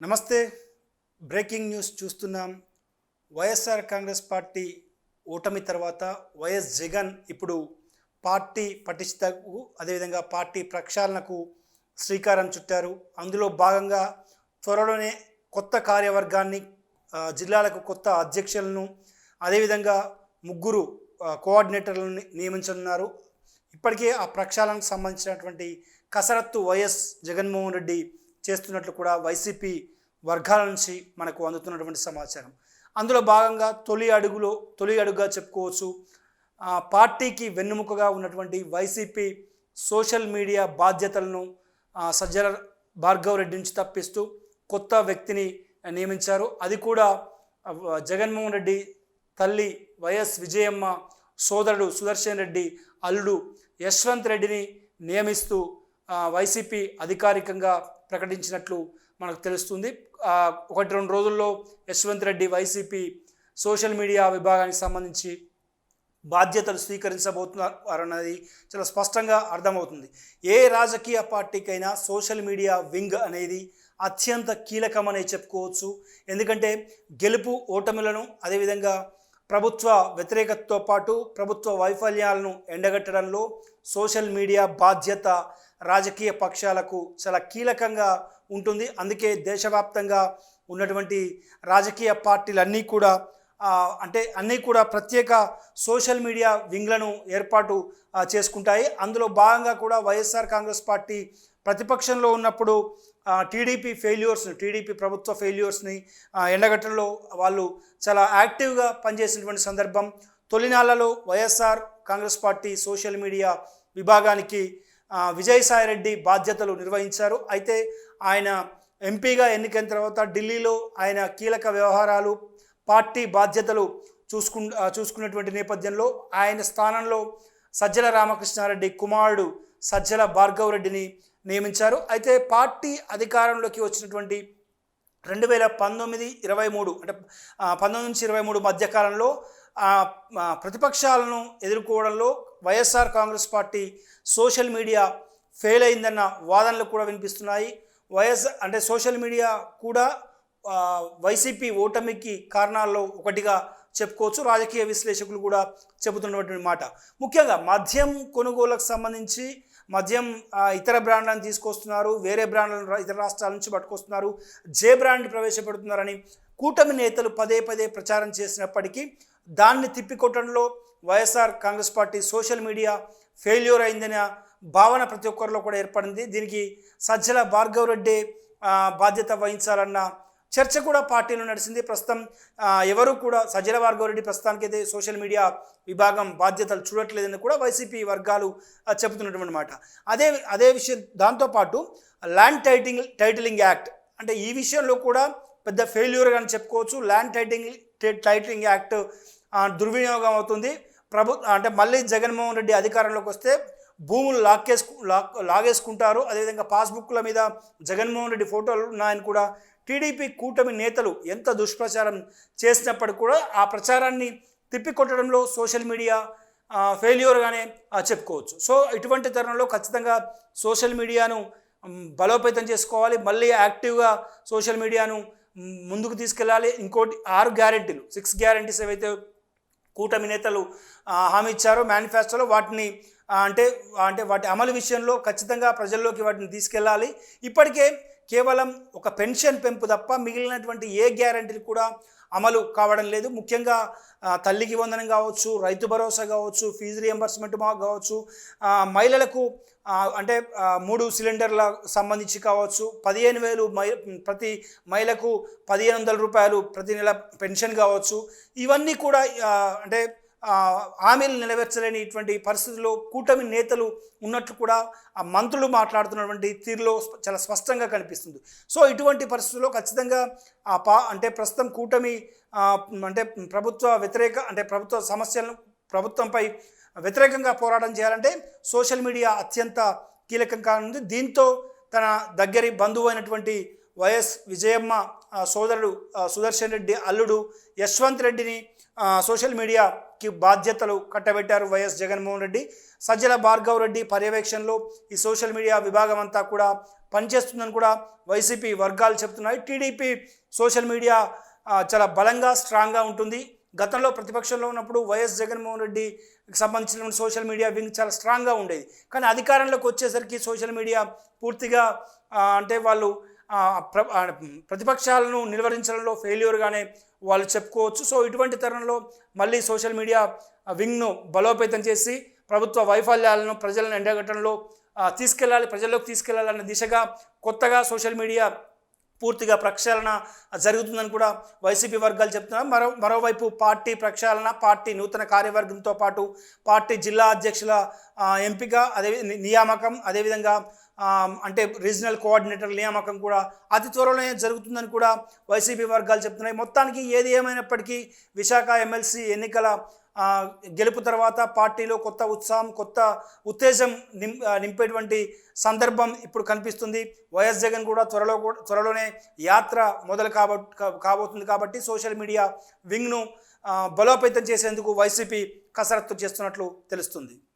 నమస్తే. Breaking news చూస్తున్నాం. YSR Congress party ఓటమి తర్వాత వైఎస్ జగన్ ఇప్పుడు పార్టీ పటిష్టకు అదేవిధంగా పార్టీ ప్రక్షాళనకు శ్రీకారం చుట్టారు. అందులో భాగంగా త్వరలోనే కొత్త కార్యవర్గాన్ని జిల్లాలకు కొత్త అధ్యక్షులను అదేవిధంగా ముగ్గురు కోఆర్డినేటర్లను నియమించనున్నారు. ఇప్పటికే ఆ ప్రక్షాళనకు సంబంధించినటువంటి కసరత్తు వైఎస్ జగన్మోహన్ రెడ్డి చేస్తున్నట్లు కూడా వైసీపీ వర్గాల నుంచి మనకు అందుతున్నటువంటి సమాచారం. అందులో భాగంగా తొలి అడుగులో తొలి అడుగుగా చెప్పుకోవచ్చు. పార్టీకి వెన్నుముకగా ఉన్నటువంటి వైసీపీ సోషల్ మీడియా బాధ్యతలను సజ్జల భార్గవ్ రెడ్డి నుంచి తప్పిస్తూ కొత్త వ్యక్తిని నియమించారు. అది కూడా జగన్మోహన్ రెడ్డి తల్లి వైఎస్ విజయమ్మ సోదరుడు సుదర్శన్ రెడ్డి అల్లుడు యశ్వంత్ రెడ్డిని నియమిస్తూ వైసీపీ అధికారికంగా ప్రకటించినట్లు మనకు తెలుస్తుంది. ఒకటి రెండు రోజుల్లో Yashwanth Reddy YCP social media విభాగానికి సంబంధించి బాధ్యతలు స్వీకరించబోతున్నారన్నది చాలా స్పష్టంగా అర్థమవుతుంది. ఏ రాజకీయ పార్టీకైనా సోషల్ మీడియా వింగ్ అనేది అత్యంత కీలకమనే చెప్పుకోవచ్చు. ఎందుకంటే గెలుపు ఓటములను అదేవిధంగా ప్రభుత్వ వ్యతిరేకతతో పాటు ప్రభుత్వ వైఫల్యాలను ఎండగట్టడంలో సోషల్ మీడియా బాధ్యత రాజకీయ పక్షాలకు చాలా కీలకంగా ఉంటుంది. అందుకే దేశవ్యాప్తంగా ఉన్నటువంటి రాజకీయ పార్టీలన్నీ కూడా అంటే అన్నీ కూడా ప్రత్యేక సోషల్ మీడియా వింగ్లను ఏర్పాటు చేసుకుంటాయి. అందులో భాగంగా కూడా వైఎస్ఆర్ కాంగ్రెస్ పార్టీ ప్రతిపక్షంలో ఉన్నప్పుడు టీడీపీ ఫెయిల్యూర్స్ని టీడీపీ ప్రభుత్వ ఫెయిల్యూర్స్ని ఎండగట్టడంలో వాళ్ళు చాలా యాక్టివ్గా పనిచేసినటువంటి సందర్భం తొలినాళ్ళలో YSR Congress party social media విభాగానికి విజయసాయిరెడ్డి బాధ్యతలు నిర్వహించారు. అయితే ఆయన ఎంపీగా ఎన్నికైన తర్వాత ఢిల్లీలో ఆయన కీలక వ్యవహారాలు పార్టీ బాధ్యతలు చూసుకు చూసుకున్నటువంటి నేపథ్యంలో ఆయన స్థానంలో సజ్జల రామకృష్ణారెడ్డి కుమారుడు సజ్జల భార్గవ్ రెడ్డిని నియమించారు. అయితే పార్టీ అధికారంలోకి వచ్చినటువంటి రెండు వేల పంతొమ్మిది ఇరవై మూడు అంటే పంతొమ్మిది నుంచి ఇరవై మూడు మధ్యకాలంలో ప్రతిపక్షాలను ఎదుర్కోవడంలో YSR Congress party social media fail అయిందన్న వాదనలు కూడా వినిపిస్తున్నాయి. వైఎస్ అంటే సోషల్ మీడియా కూడా వైసీపీ ఓటమికి కారణాల్లో ఒకటిగా చెప్పుకోవచ్చు. రాజకీయ విశ్లేషకులు కూడా చెబుతున్నటువంటి మాట. ముఖ్యంగా మద్యం కొనుగోలుకు సంబంధించి మద్యం ఇతర బ్రాండ్లను తీసుకొస్తున్నారు. వేరే బ్రాండ్లను ఇతర రాష్ట్రాల నుంచి పట్టుకొస్తున్నారు. జే బ్రాండ్ ప్రవేశపెడుతున్నారని కూటమి నేతలు పదే పదే ప్రచారం చేసినప్పటికీ దాన్ని తిప్పికొట్టడంలో YSR Congress party social media failure అయిందనే భావన ప్రతి ఒక్కరిలో కూడా ఏర్పడింది. దీనికి సజ్జల భార్గవ్ రెడ్డి బాధ్యత వహించాలన్న చర్చ కూడా పార్టీలో నడిచింది. ప్రస్తుతం ఎవరు కూడా సజ్జల భార్గవ్ రెడ్డి ప్రస్తుతానికైతే సోషల్ మీడియా విభాగం బాధ్యతలు చూడట్లేదని కూడా వైసీపీ వర్గాలు చెబుతున్నటువంటి మాట. అదే అదే విషయం దాంతోపాటు ల్యాండ్ టైటింగ్ టైటిలింగ్ యాక్ట్ అంటే ఈ విషయంలో కూడా పెద్ద ఫెయిల్యూర్ అని చెప్పుకోవచ్చు. ల్యాండ్ టైటింగ్ టైటిలింగ్ యాక్ట్ దుర్వినియోగం అవుతుంది. ప్రభు అంటే మళ్ళీ జగన్మోహన్ రెడ్డి అధికారంలోకి వస్తే భూములు లాక్కేసుకు లాక్ లాగేసుకుంటారు. అదేవిధంగా పాస్బుక్ల మీద జగన్మోహన్ రెడ్డి ఫోటోలు ఉన్నాయని కూడా టీడీపీ కూటమి నేతలు ఎంత దుష్ప్రచారం చేసినప్పటికీ కూడా ఆ ప్రచారాన్ని తిప్పికొట్టడంలో సోషల్ మీడియా ఫెయిల్యూర్గానే ఆ, చెప్పుకోవచ్చు. సో ఇటువంటి తరుణంలో ఖచ్చితంగా సోషల్ మీడియాను బలోపేతం చేసుకోవాలి. మళ్ళీ యాక్టివ్గా సోషల్ మీడియాను ముందుకు తీసుకెళ్ళాలి. ఇంకోటి ఆరు గ్యారెంటీలు సిక్స్ గ్యారెంటీస్ ఏవైతే కూటమి నేతలు హామీ ఇచ్చారో మేనిఫెస్టోలో వాటిని అంటే అంటే వాటి అమలు విషయంలో ఖచ్చితంగా ప్రజల్లోకి వాటిని తీసుకెళ్ళాలి. ఇప్పటికే కేవలం ఒక పెన్షన్ పెంపు తప్ప మిగిలినటువంటి ఏ గ్యారంటీలు కూడా అమలు కావడం లేదు. ముఖ్యంగా తల్లికి వందనం కావచ్చు రైతు భరోసా కావచ్చు ఫీజు రియంబర్స్మెంట్ మాకు కావచ్చు మహిళలకు అంటే మూడు సిలిండర్ల సంబంధించి కావచ్చు పదిహేను వేలు ప్రతి మహిళకు పదిహేను వందల రూపాయలు ప్రతి నెల పెన్షన్ కావచ్చు. ఇవన్నీ కూడా అంటే హామీలు నెరవేర్చలేనిటువంటి పరిస్థితుల్లో కూటమి నేతలు ఉన్నట్లు కూడా ఆ మంత్రులు మాట్లాడుతున్నటువంటి తీరులో స్ప- చాలా స్పష్టంగా కనిపిస్తుంది. సో ఇటువంటి పరిస్థితుల్లో ఖచ్చితంగా ఆ పా అంటే ప్రస్తుతం కూటమి అంటే ప్రభుత్వ వ్యతిరేక అంటే ప్రభుత్వ సమస్యలను ప్రభుత్వంపై వ్యతిరేకంగా పోరాటం చేయాలంటే సోషల్ మీడియా అత్యంత కీలకం కానుంది. దీంతో తన దగ్గరి బంధువు అయినటువంటి వైఎస్ విజయమ్మ సోదరుడు సుదర్శన్ రెడ్డి అల్లుడు యశ్వంత్ రెడ్డిని సోషల్ మీడియాకి బాధ్యతలు కట్టబెట్టారు వైఎస్ జగన్మోహన్ రెడ్డి. సజ్జల భార్గవ్ రెడ్డి పర్యవేక్షణలో ఈ సోషల్ మీడియా విభాగం అంతా కూడా పనిచేస్తుందని కూడా వైసీపీ వర్గాలు చెప్తున్నాయి. టీడీపీ సోషల్ మీడియా చాలా బలంగా స్ట్రాంగ్గా ఉంటుంది. గతంలో ప్రతిపక్షంలో ఉన్నప్పుడు వైఎస్ జగన్మోహన్ రెడ్డికి సంబంధించిన సోషల్ మీడియా వింగ్ చాలా స్ట్రాంగ్గా ఉండేది. కానీ అధికారంలోకి వచ్చేసరికి సోషల్ మీడియా పూర్తిగా అంటే వాళ్ళు ప్రతిపక్షాలను నిలువరించడంలో ఫెయిల్యూర్గానే వాళ్ళు చెప్పుకోవచ్చు. సో ఇటువంటి తరుణంలో మళ్ళీ సోషల్ మీడియా వింగ్ను బలోపేతం చేసి ప్రభుత్వ వైఫల్యాలను ప్రజలను ఎండగట్టడంలో తీసుకెళ్ళాలి ప్రజల్లోకి తీసుకెళ్ళాలన్న దిశగా కొత్తగా సోషల్ మీడియా పూర్తిగా ప్రక్షాళన జరుగుతుందని కూడా వైసీపీ వర్గాలు చెప్తున్నారు మరో మరోవైపు పార్టీ ప్రక్షాళన పార్టీ నూతన కార్యవర్గంతో పాటు పార్టీ జిల్లా అధ్యక్షుల ఎంపిక అదే నియామకం అదేవిధంగా అంటే రీజనల్ కోఆర్డినేటర్ నియామకం కూడా అతి త్వరలోనే జరుగుతుందని కూడా వైసీపీ వర్గాలు చెప్తున్నాయి. మొత్తానికి ఏది ఏమైనప్పటికీ విశాఖ ఎమ్మెల్సీ ఎన్నికల గెలుపు తర్వాత పార్టీలో కొత్త ఉత్సాహం కొత్త ఉత్తేజం నిం నింపేటువంటి సందర్భం ఇప్పుడు కనిపిస్తుంది. వైఎస్ జగన్ కూడా త్వరలో కూడా త్వరలోనే యాత్ర మొదలు కాబ కాబోతుంది కాబట్టి సోషల్ మీడియా వింగ్ను బలోపేతం చేసేందుకు వైసీపీ కసరత్తు చేస్తున్నట్లు తెలుస్తుంది.